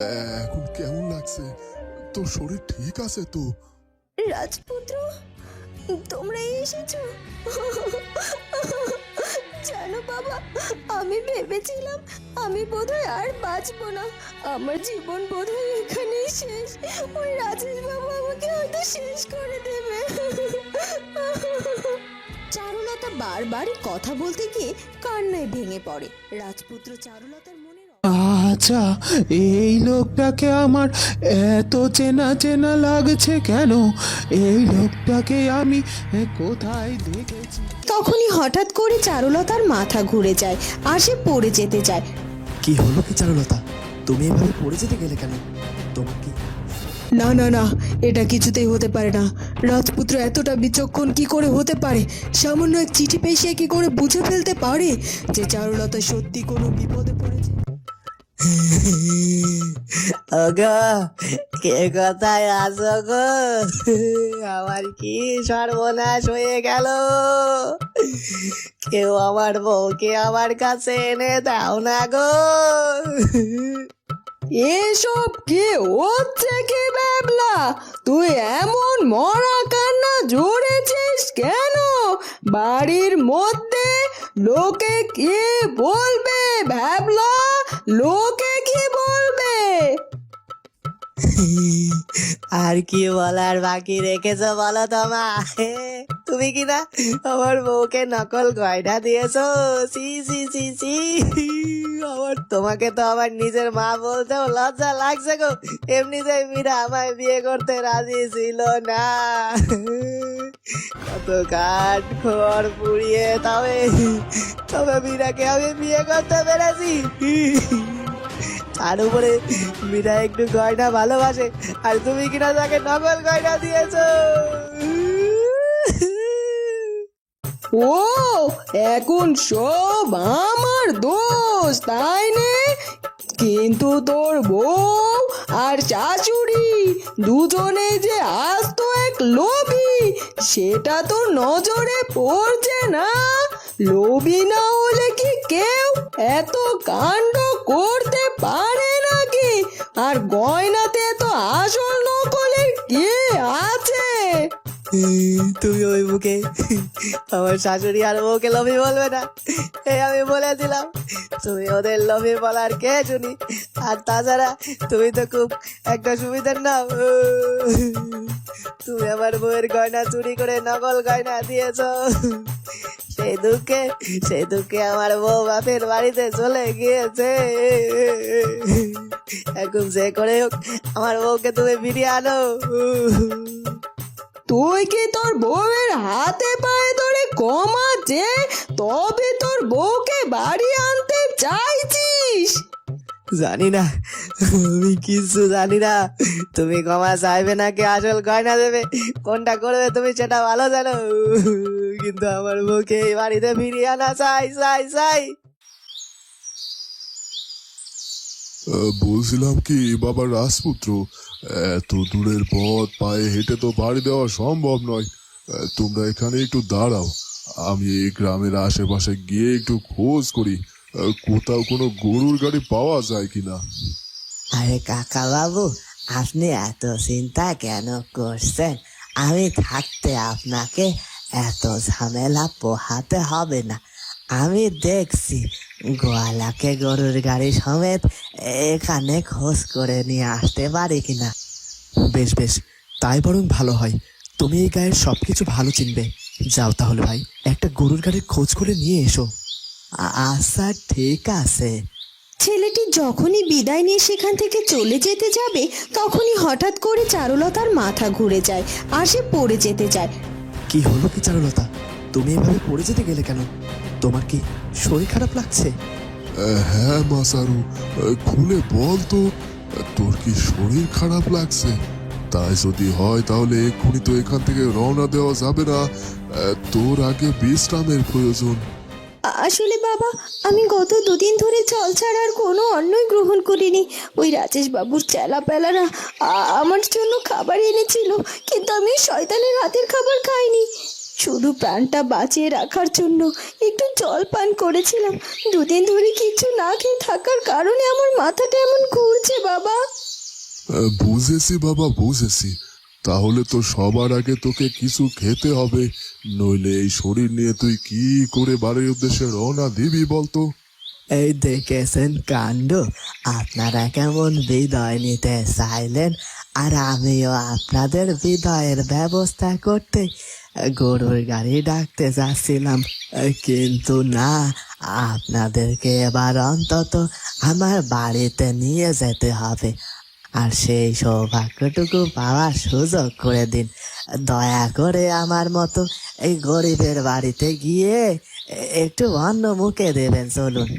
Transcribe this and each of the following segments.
এখন কেমন লাগছে? তোর শরীর ঠিক আছে তো? রাজপুত্র তোমরা এসেছ? জানো বাবা আমি ভেবেছিলাম আমি বোধহয় আর বাঁচবো না। আমার জীবন বোধহয় এখানেই শেষ। ওই রাজেশ বাবু আমাকে হয়তো শেষ করে দেবে। চারুলতা বারবার কথা বলতে গিয়ে কান্নায় ভেঙে পড়ে। রাজপুত্র চারুলতার মনে আচ্ছা এই লোকটাকে আমার এত চেনা চেনা লাগছে কেন? এই লোকটাকে আমি কোথায় দেখেছি? তখনই হঠাৎ করে চারুলতার মাথা ঘুরে যায় আর সে পড়ে যেতে যায়। কি হলো কি চারুলতা? তুমি এভাবে পড়ে যেতে গেলে কেন? তোমার কি না না না এটা কিছুতেই হতে পারে না। রাজপুত্র এতটা বিচক্ষণ কি করে হতে পারে? সামান্য এক চিঠি পেশিয়ে কি করে বুঝে ফেলতে পারে যে চারুলতা সত্যি কোনো বিপদে পড়েছে? ওগো, কে কোথায় আসো গো? আমার কি সর্বনাশ হয়ে গেল? কেউ আমার বউকে আমার কাছে এনে দাও না গো। এসব কি হচ্ছে কি ব্যাবলা? তুই এমন মরা কান্না জুড়েছিস কেন? বাড়ির মধ্যে লোকে কি বলবে ভ্যাবলা লোকে কি বলবে? আর কি বলার বাকি রেখেছো বলো তোমা তুমি কি না আমার বউকে নকল গয়না দিয়েছ? সি সি সি সি। তোমাকে তো আমার নিজের মা বলতেও লজ্জা লাগছে গো। এমনিতেই মীরা আমায় বিয়ে করতে রাজি ছিল না। কত কাঠ খড় পুড়িয়ে তবে তবে মীরাকে আমি বিয়ে করতে পেরেছি। তার উপরে মীরা একটু গয়না ভালোবাসে, আর তুমি কিনা তাকে নকল গয়না দিয়েছ। ও এখন সব আমার দোষ, তাই নে? কিন্তু তোর বউ আর শাশুড়ি দুজনে যে আস্ত এক লোভী, সেটা তো নজরে পড়ছে না। লোভী না হলে কি কেউ এত কাণ্ড করতে পারে নাকি? আর গয়নাতে তুমি ওই মুখে আমার শাশুড়ি আর বউকে লোভী বলবে না। এই আমি বলেছিলাম তুমি ওদের লোভী বলার কে শুনি আর তাছাড়া তুমি তো খুব একটা সুবিধার নাও তুমি আমার বউয়ের গয়না চুরি করে নকল গয়না দিয়েছ। সেই দুঃখে সেই দুঃখে আমার বউ বাপের বাড়িতে চলে গিয়েছে। এখন যে করে হোক, আমার বউকে তুমি ফিরিয়ে আনো। তুই কি তোর বউয়ের হাতে পায়ে ধরে কমা যে তবে তোর বউকে বাড়ি আনতে চাইছিস। জানি না, আমি কিছু জানি না। তুমি ক্ষমা চাইবে নাকি আসল গয়না দেবে? কোনটা করবে তুমি সেটা ভালো জানো। কিন্তু আমার বউকে এই বাড়িতে ফিরিয়ে আনা চাই চাই চাই। বলছিলাম কি বাবা রাজপুত্র, এত দূরের পথ পায়ে হেঁটে তো বাড়ি দেওয়া সম্ভব নয়। তোমরা এখানে একটু দাঁড়াও। আমি এই গ্রামের আশেপাশে গিয়ে একটু খোঁজ করি। কোথাও কোনো গরুর গাড়ি পাওয়া যায় কিনা? আরে কাকা বাবু আপনি এত চিন্তা কেন করছেন? আমি থাকতে আপনাকে এত ঝামেলা পোহাতে হবে না। আমি দেখছি গোয়ালাকে গরুর গাড়ি সমেত এখানে খোঁজ করে নিয়ে আসতে পারি কিনা। বেশ বেশ। তাই বরং ভালো হয়। তুমি এই গায়ের সব কিছু ভালো চিনবে। যাও তাহলে ভাই একটা গরুর গাড়ির খোঁজ করে নিয়ে এসো। আচ্ছা ঠিক আছে। ছেলেটি যখনই বিদায় নিয়ে সেখান থেকে চলে যেতে যাবে তখনই হঠাৎ করে চারুলতার মাথা ঘুরে যায় আর সে পড়ে যেতে যায় কি হলো কি চারুলতা? তুমি এভাবে পড়ে যেতে গেলে কেন? তোমার কি শরীর খারাপ লাগছে? হ্যাঁ মাসারু। খুলে বল তো। তোর কি শরীর খারাপ লাগছে? তাই যদি হয় তাহলে এক্ষুনি তো এখান থেকে রওনা দেওয়া যাবে না। তোর আগে বিশ্রামের প্রয়োজন। আসলে বাবা আমি গত দুদিন ধরে জল ছাড়ার কোনো অন্যই গ্রহণ করিনি। ওই রাজেশ বাবুর চেলা পেলারা আমার জন্য খাবার এনেছিল কিন্তু আমি শয়তানের হাতের খাবার খাইনি। শুধু প্রাণটা বাঁচিয়ে রাখার জন্য একটু জল পান করেছিলাম। দুদিন ধরে কিছু না খেয়ে থাকার কারণে আমার মাথাটা এমন ঘুরছে বাবা। বুঝেছি বাবা বুঝেছি। তাহলে তো সবার আগে তোকে কিছু খেতে হবে নইলে এই শরীর নিয়ে তুই কি করে বাড়ির উদ্দেশ্যে রওনা দিবি বলতো? এই দেখেছেন কাণ্ড? আপনারা কেমন বিদায় নিতে চাইলেন? আর আমিও আপনাদের বিদায়ের ব্যবস্থা করতে গরুর গাড়ি ডাকতে যাচ্ছিলাম, কিন্তু না, আপনাদেরকে এবার অন্তত আমার বাড়িতে নিয়ে যেতে হবে। আর সেই সৌভাগ্যটুকু পাওয়ার সুযোগ করে দিন। দয়া করে আমার মতো এই গরিবের বাড়িতে গিয়ে একটু অন্ন মুখে দেবেন, চলুন।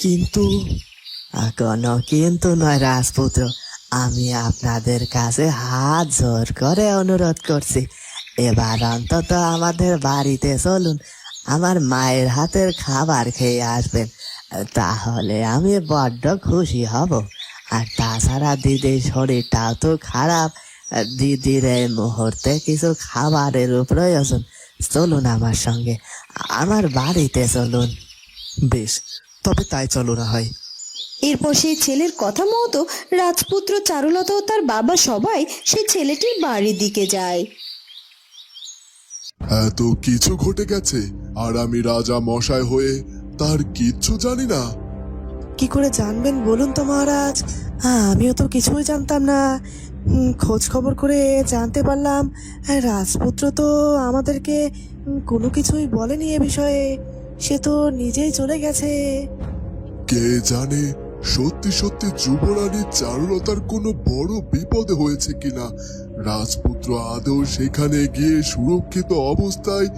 কিন্তু, কোনো কিন্তু নয় রাজপুত্র, আমি আপনাদের কাছে হাত জোর করে অনুরোধ করছি। এবার অন্তত আমাদের বাড়িতে চলুন, আমার মায়ের হাতের খাবার খেয়ে আসবেন। তাহলে আমি বড্ড খুশি হব। আর তাছাড়া দিদির শরীরটাও তো খারাপ। দিদির এই মুহূর্তে কিছু খাবারেরও প্রয়োজন। চলুন আমার সঙ্গে, আমার বাড়িতে চলুন। বেশ, তবে তাই চলো না হয়। এরপর সেই ছেলের কথা মতো রাজপুত্র চারুলতা ও তার বাবা সবাই সেই ছেলেটির বাড়ির দিকে যায়। এত কিছু ঘটে গেছে আর আমি রাজা মশাই হয়ে তার কিচ্ছু জানি না। কি করে জানবেন বলুন তো মহারাজ? হ্যাঁ আমিও তো কিছুই জানতাম না। উম, খোঁজ খবর করে জানতে পারলাম। হ্যাঁ, রাজপুত্র তো আমাদেরকে উম, কোনো কিছুই বলেনি এ বিষয়ে। সে তো নিজেই চলে গেছে। কে জানে সত্যি সত্যি যুবরানীর চারুলতার কোনো বড় বিপদে হয়েছে কিনা রাজপুত্র আদৌ সেখানে গিয়ে সুরক্ষিত অবস্থায়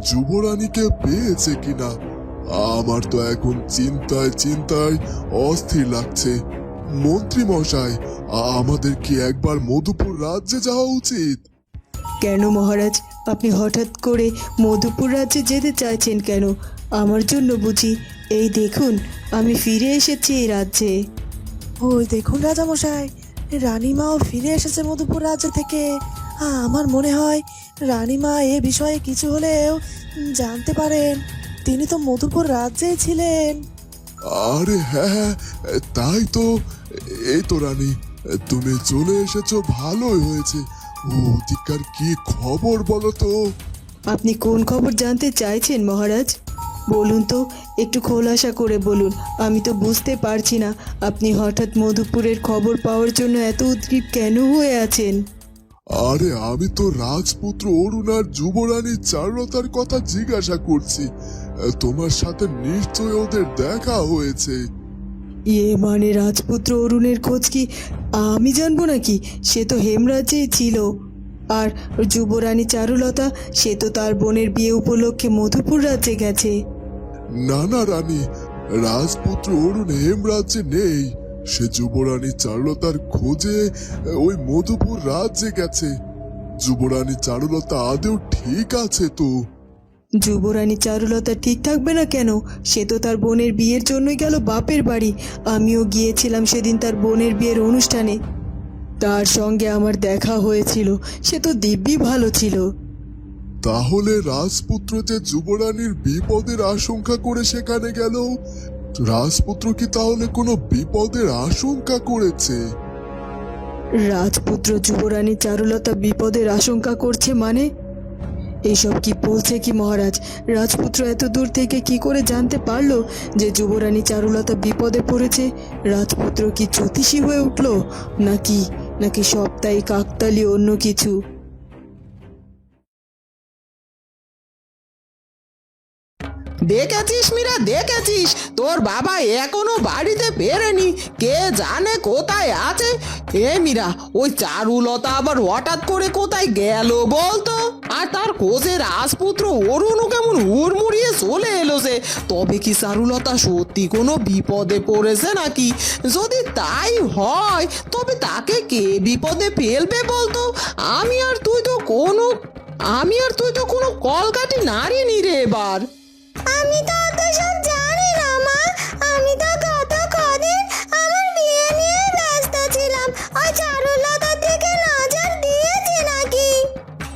যুবরানীকে পেয়েছে কিনা? আমার তো এখন চিন্তায় চিন্তায় অস্থির লাগছে। মন্ত্রী মশাই আমাদের কি একবার মধুপুর রাজ্যে যাওয়া উচিত? কেন মহারাজ? আপনি হঠাৎ করে মধুপুর রাজ্যে যেতে চাইছেন কেন? আমার জন্য বুঝি এই দেখুন আমি ফিরে এসেছি এই রাজ্যে। ওই দেখুন রাজামশাই রানীমাও ফিরে এসেছে মধুপুর রাজ্য থেকে। আ, আমার মনে হয় রানীমা এ বিষয়ে কিছু হলেও জানতে পারেন। তিনি তো মধুপুর রাজ্যেই ছিলেন। আরে হ্যাঁ হ্যাঁ তাই তো। এই তো রানী তুমি চলে এসেছ ভালোই হয়েছে। ও ওদিককার কি খবর বলো তো? আপনি কোন খবর জানতে চাইছেন মহারাজ? বলুন তো একটু খোলাসা করে বলুন। আমি তো বুঝতে পারছি না আপনি হঠাৎ মধুপুরের খবর পাওয়ার জন্য এত উদ্গ্রীব কেন হয়ে আছেন? আরে আমি তো রাজপুত্র অরুণ আর যুবরানী চারুলতার কথা জিজ্ঞাসা করছি। তোমার সাথে নিশ্চয় ওদের দেখা হয়েছে। ইয়ে মানে রাজপুত্র অরুণের খোঁজ কি আমি জানব নাকি? সে তো হেমরাজ্যেই ছিল। আর যুবরানী চারুলতা সে তো তার বোনের বিয়ে উপলক্ষে মধুপুর রাজ্যে গেছে। না না রানী রাজপুত্র অরুণ হেমরাজ্যে নেই। সে যুবরানী চারুলতার খোঁজে ওই মধুপুর রাজ্যে গেছে। যুবরানী চারুলতা আদেও ঠিক আছে তো। যুবরানী চারুলতা ঠিক থাকবে না কেন? সে তো তার বোনের বিয়ের জন্যই গেল বাপের বাড়ি। আমিও গিয়েছিলাম সেদিন তার বোনের বিয়ের অনুষ্ঠানে। তার সঙ্গে আমার দেখা হয়েছিল। সে তো দিব্যি ভালো ছিল। তাহলে রাজপুত্র যে যুবরানীর বিপদের আশঙ্কা করে সেখানে গেল? রাজপুত্র কি তাহলে কোনো বিপদের আশঙ্কা করেছে? রাজপুত্র যুবরানী চারুলতা বিপদের আশঙ্কা করছে মানে? এসব কি বলছে কি মহারাজ? রাজপুত্র এত দূর থেকে কি করে জানতে পারল যে যুবরানী চারুলতা বিপদে পড়েছে? রাজপুত্র কি জ্যোতিষী হয়ে উঠল নাকি নাকি সপ্তাহে কাকতালি অন্য কিছু? দেখেছিস মিরা, দেখেছিস? তোর বাবা এখনও বাড়িতে ফেরেনি। কে জানে কোথায় আছে? এ মীরা, ওই চারুলতা আবার হঠাৎ করে কোথায় গেল বলতো? আর তার কোচের রাজপুত্র অরুণও কেমন হুড়মুড়িয়ে চলে এলো সে তবে কি চারুলতা সত্যি কোনো বিপদে পড়েছে নাকি? যদি তাই হয়, তবে তাকে কে বিপদে ফেলবে বলতো? আমি আর তুই তো কোনো, আমি আর তুই তো কোনো কলকাটি নাড়িনি রে এবার। আমি তো অত সব জানি না, মা। আমি তো গত কদিন আমার বিয়ে নিয়ে ব্যস্ত ছিলাম। ওই নজর নাকি?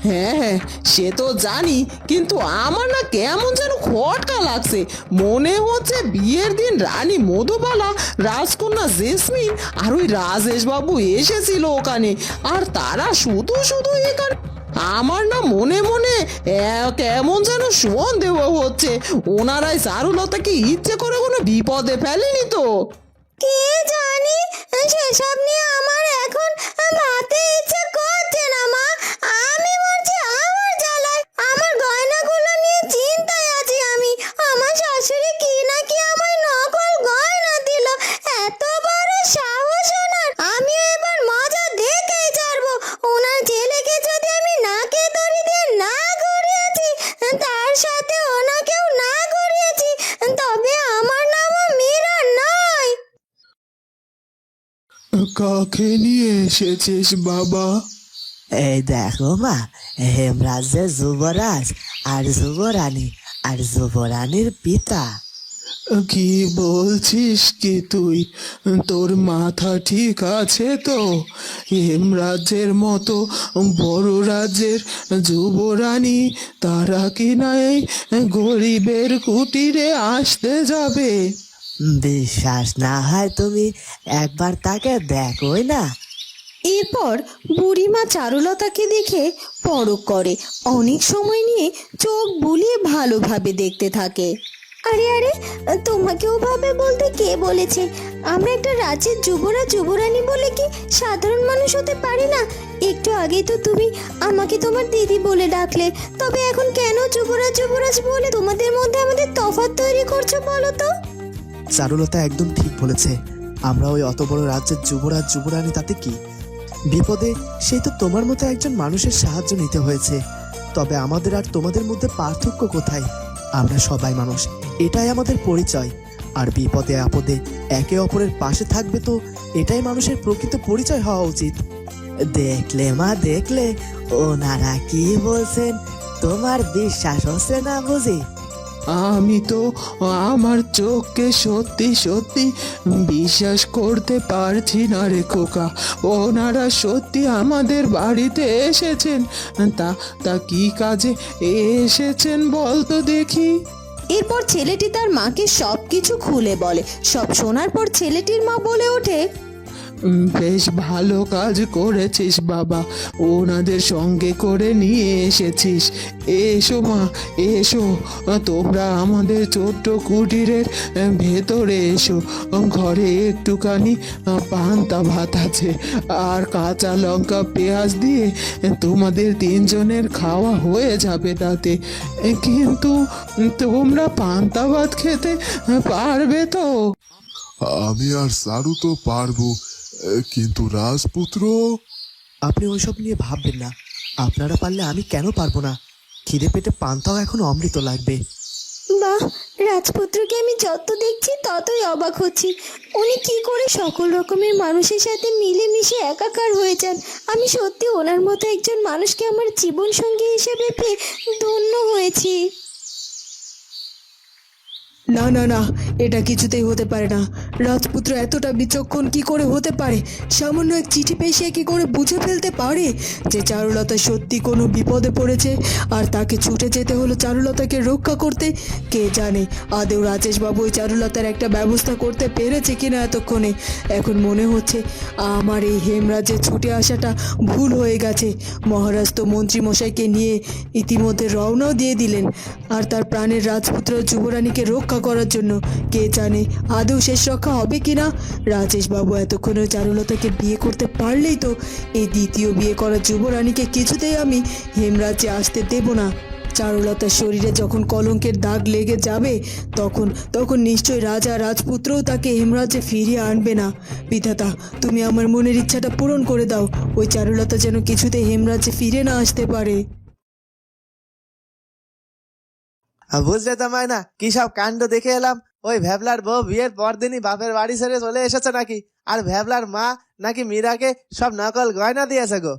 হ্যাঁ হ্যাঁ সে তো জানি, কিন্তু আমার না কেমন যেন খটকা লাগছে। মনে হচ্ছে বিয়ের দিন রানী মধুবালা, রাজকন্যা জেসমিন আর ওই রাজেশ বাবু এসেছিল ওখানে, আর তারা শুধু শুধু এখানে আমার না মনে মনে কেমন যেন সন্দেহ হচ্ছে। ওনারাই চারুলতাকে ইচ্ছে করে কোনো বিপদে ফেলেনি তো। কে জানি, সেসব নিয়ে আমার এখন মাতে ইচ্ছে করছে না মা। আমি কাকে নিয়ে এসেছিস বাবা এই দেখো মা হেমরাজের যুবরাজ আর যুবরানী আর যুবরানীর পিতা কি বলছিস কি তুই তোর মাথা ঠিক আছে তো হেমরাজ্যের মতো বড় রাজ্যের যুবরানী তারা কি না এই গরিবের কুটিরে আসতে যাবে বিশ্বাস না হয় তুমি একবার তাকে দেখোই না। এরপর বুড়িমা চারুলতাকে দেখে পরক করে। অনেক সময় নিয়ে চোখ বুলিয়ে ভালোভাবে দেখতে থাকে। আরে আরে, তোমাকে ওভাবে বলতে কে বলেছে? আমরা একটা রাজ্যের যুবরাজ যুবরানী বলে কি সাধারণ মানুষ হতে পারি না? একটু আগেই তো তুমি আমাকে তোমার দিদি বলে ডাকলে। তবে এখন কেন যুবরাজ যুবরাজ বলে তোমাদের মধ্যে আমাদের তফাৎ তৈরি করছ বলো তো? চারুলতা একদম ঠিক বলেছে। আমরা ওই অত বড় রাজ্যের যুবরাজ যুবরানী তাতে কি? বিপদে সেই তো তোমার মতো একজন মানুষের সাহায্য নিতে হয়েছে। তবে আমাদের আর তোমাদের মধ্যে পার্থক্য কোথায়? আমরা সবাই মানুষ, এটাই আমাদের পরিচয়। আর বিপদে আপদে একে অপরের পাশে থাকবে তো এটাই মানুষের প্রকৃত পরিচয় হওয়া উচিত। দেখলে মা, দেখলে, ওনারা কি বলছেন? তোমার বিশ্বাস হচ্ছে না বুঝি? আমি তো আমার চোখকে সত্যি সত্যি বিশ্বাস করতে পারছি না রে খোকা। ওনারা সত্যি আমাদের বাড়িতে এসেছেন। তা তা কি কাজে এসেছেন বল তো দেখি। এরপর ছেলেটি তার মাকে সব কিছু খুলে বলে। সব শোনার পর ছেলেটির মা বলে ওঠে বেশ ভালো কাজ করেছিস বাবা। ওনাদের সঙ্গে করে নিয়ে এসেছিস। এসো মা, এসো। তোমরা আমাদের ছোট্ট কুটিরের ভেতরে এসো। ঘরে একটুখানি পান্তা ভাত আছে আর কাঁচা লঙ্কা পেঁয়াজ দিয়ে তোমাদের তিনজনের খাওয়া হয়ে যাবে তাতে। কিন্তু তোমরা পান্তা ভাত খেতে পারবে তো? আমি আর সারু তো পারব। কিন্তু রাজপুত্র? আপনি ওইসব নিয়ে ভাববেন না। আপনারা পারলে আমি কেন পারব না? খিদে পেটে পান্তাও এখন অমৃত লাগবে। বাহ রাজপুত্রকে আমি যত দেখছি ততই অবাক হচ্ছি। উনি কি করে সকল রকমের মানুষের সাথে মিলেমিশে একাকার হয়ে যান? আমি সত্যি ওনার মতো একজন মানুষকে আমার জীবন সঙ্গী হিসেবে পেয়ে ধন্য হয়েছি। না না না, এটা কিছুতেই হতে পারে না। রাজপুত্র এতটা বিচক্ষণ কি করে হতে পারে? সামান্য এক চিঠি পেয়ে সে কি করে বুঝে ফেলতে পারে যে চারুলতা সত্যি কোনো বিপদে পড়েছে? আর তাকে ছুটে যেতে হলো চারুলতাকে রক্ষা করতে কে জানে? আদেও রাজেশবাবু ওই চারুলতার একটা ব্যবস্থা করতে পেরেছে কিনা এতক্ষণে? এখন মনে হচ্ছে আমার এই হেমরাজ্যে ছুটে আসাটা ভুল হয়ে গেছে। মহারাজ তো মন্ত্রীমশাইকে নিয়ে ইতিমধ্যে রওনাও দিয়ে দিলেন। আর তার প্রাণের রাজপুত্র যুবরানীকে রক্ষা করার জন্য। কে জানে আদৌ শেষ রক্ষা হবে কিনা? রাজেশবাবু এতক্ষণে চারুলতাকে বিয়ে করতে পারলেই তো। এই দ্বিতীয় বিয়ে করা যুবরানীকে কিছুতেই আমি হেমরাজ্যে আসতে দেব না। চারুলতার শরীরে যখন কলঙ্কের দাগ লেগে যাবে, তখন তখন নিশ্চয় রাজা রাজপুত্রও তাকে হেমরাজ্যে ফিরিয়ে আনবে না। বিধাতা, তুমি আমার মনের ইচ্ছাটা পূরণ করে দাও। ওই চারুলতা যেন কিছুতে হেমরাজ্যে ফিরে না আসতে পারে। বুঝলে তো না কি সব কাণ্ড দেখে এলাম? ওই ভ্যাবলার বউ বিয়ের পরদিনই বাপের বাড়ি ছেড়ে চলে এসেছে নাকি? আর ভ্যাবলার মা নাকি মীরাকে সব নকল গয়না দিয়েছে গো।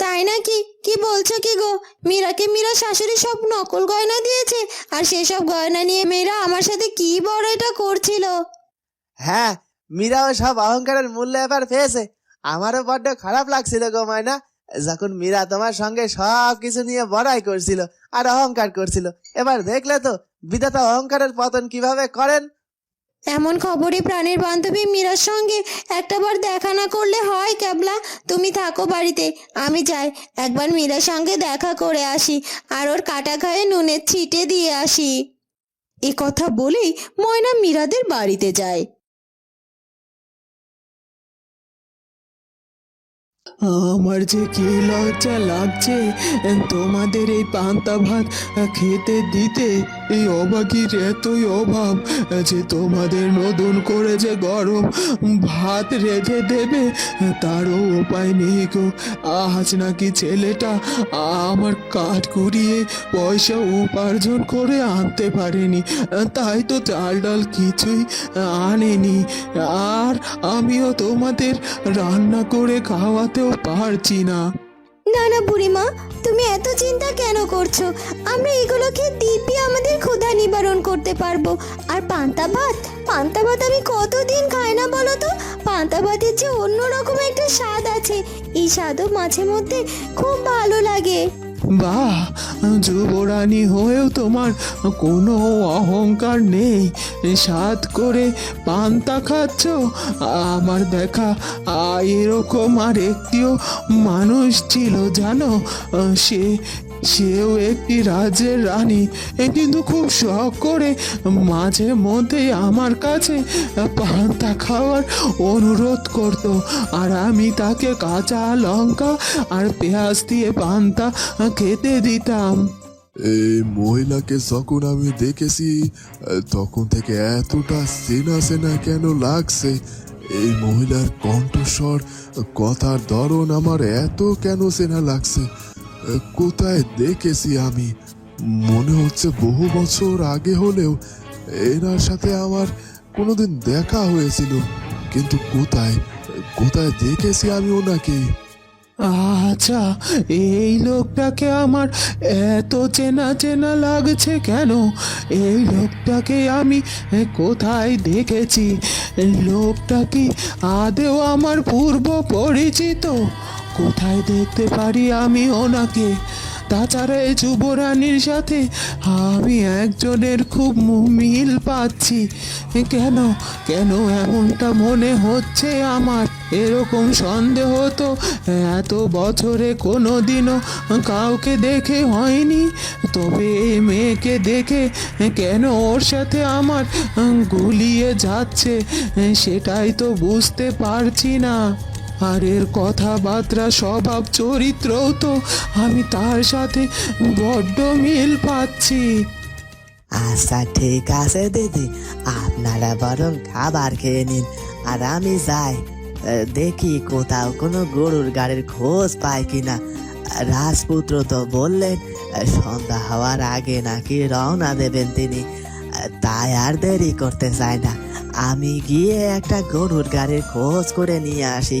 তাই নাকি? কি বলছো কি গো? মীরাকে মীরা শাশুড়ি সব নকল গয়না দিয়েছে আর সেসব গয়না নিয়ে মেয়েরা আমার সাথে কি বড় এটা করছিল? হ্যাঁ মীরাও সব অহংকারের মূল্য এবার পেয়েছে। আমারও বড্ড খারাপ লাগছিল গো ময়না যখন মীরা তোমার সঙ্গে সব কিছু নিয়ে বড়াই করছিল আর অহংকার করছিল, এবার দেখলে তো বিধাতা অহংকারের পতন কীভাবে করেন? এমন খবরে প্রাণের বান্ধবী মীরার সঙ্গে একটাবার দেখা না করলে হয় ক্যাবলা। তুমি থাকো বাড়িতে, আমি যাই। একবার মীরার সঙ্গে দেখা করে আসি আর ওর কাটা খায়ে নুনের ছিটে দিয়ে আসি। এ কথা বলেই ময়না মীরাদের বাড়িতে যায়। আমার যে কি লজ্জা লাগছে তোমাদের এই পান্তা ভাত খেতে দিতে এই অবাকির এতই অভাব যে তোমাদের নতুন করে যে গরম ভাত রেঁধে দেবে, তারও উপায় নেই গো। আজ নাকি ছেলেটা আমার কাঠ কুড়িয়ে পয়সা উপার্জন করে আনতে পারেনি। তাই তো চাল ডাল কিছুই আনেনি। আর আমিও তোমাদের রান্না করে খাওয়াতেও পারছি না। না না বুড়িমা, তুমি এত চিন্তা কেন করছ? আমরা এগুলোকে দিব্যি আমাদের ক্ষুধা নিবারণ করতে পারব। আর পান্তা ভাত? পান্তা ভাত আমি কতদিন খাই না বলো তো? পান্তা ভাতের যে অন্যরকম একটা স্বাদ আছে। এই স্বাদও মাঝে মধ্যে খুব ভালো লাগে। বাহ যুবরানী হয়েও তোমার কোনো অহংকার নেই। সাত করে পান্তা খাচ্ছ? আমার দেখা এরকম আর একটিও মানুষ ছিল, জানো? সে সেও একটি রাজ্যের রানী। এ কিন্তু খুব শখ করে মাঝে মধ্যে আমার কাছে পান্তা খাওয়ার অনুরোধ করত। আর আমি তাকে কাঁচা লঙ্কা আর পেঁয়াজ দিয়ে পান্তা খেতে দিতাম। এই মহিলাকে যখন আমি দেখেছি, তখন থেকে এতটা সেনা চেনা কেন লাগছে? এই মহিলার কণ্ঠস্বর, কথার ধরন আমার এত কেন চেনা লাগছে? কোথায় দেখেছি আমি? মনে হচ্ছে বহু বছর আগে হলেও এনার সাথে আমার কোনোদিন দেখা হয়েছিল। কিন্তু কোথায় কোথায় দেখেছি আমি ওনাকে? আচ্ছা এই লোকটাকে আমার এত চেনা চেনা লাগছে কেন? এই লোকটাকে আমি কোথায় দেখেছি? লোকটা কি আদেও আমার পূর্ব পরিচিত? কোথায় দেখতে পারি আমি ওনাকে? তাছাড়া এই যুবরানীর সাথে আমি একজনের খুব মিল পাচ্ছি। কেন? কেন এমনটা মনে হচ্ছে আমার? এরকম সন্দেহ তো এত বছরে কোনো দিনও কাউকে দেখে হয়নি। তবে এই মেয়েকে দেখে কেন ওর সাথে আমার গুলিয়ে যাচ্ছে, সেটাই তো বুঝতে পারছি না। আর এর কথাবার্তা স্বভাব চরিত্রও তো আমি তার সাথে বড্ড মিল পাচ্ছি। আচ্ছা ঠিক আছে, দিদি। আপনারা বরং খাবার খেয়ে নিন, আর আমি যাই। দেখি কোথাও কোনো গরুর গাড়ির খোঁজ পাই কিনা। রাজপুত্র তো বললেন, সন্ধ্যা হওয়ার আগে নাকি রওনা দেবেন তিনি। তাই আর দেরি করতে চাই না। আমি গিয়ে একটা গরুর গাড়ির খোঁজ করে নিয়ে আসি।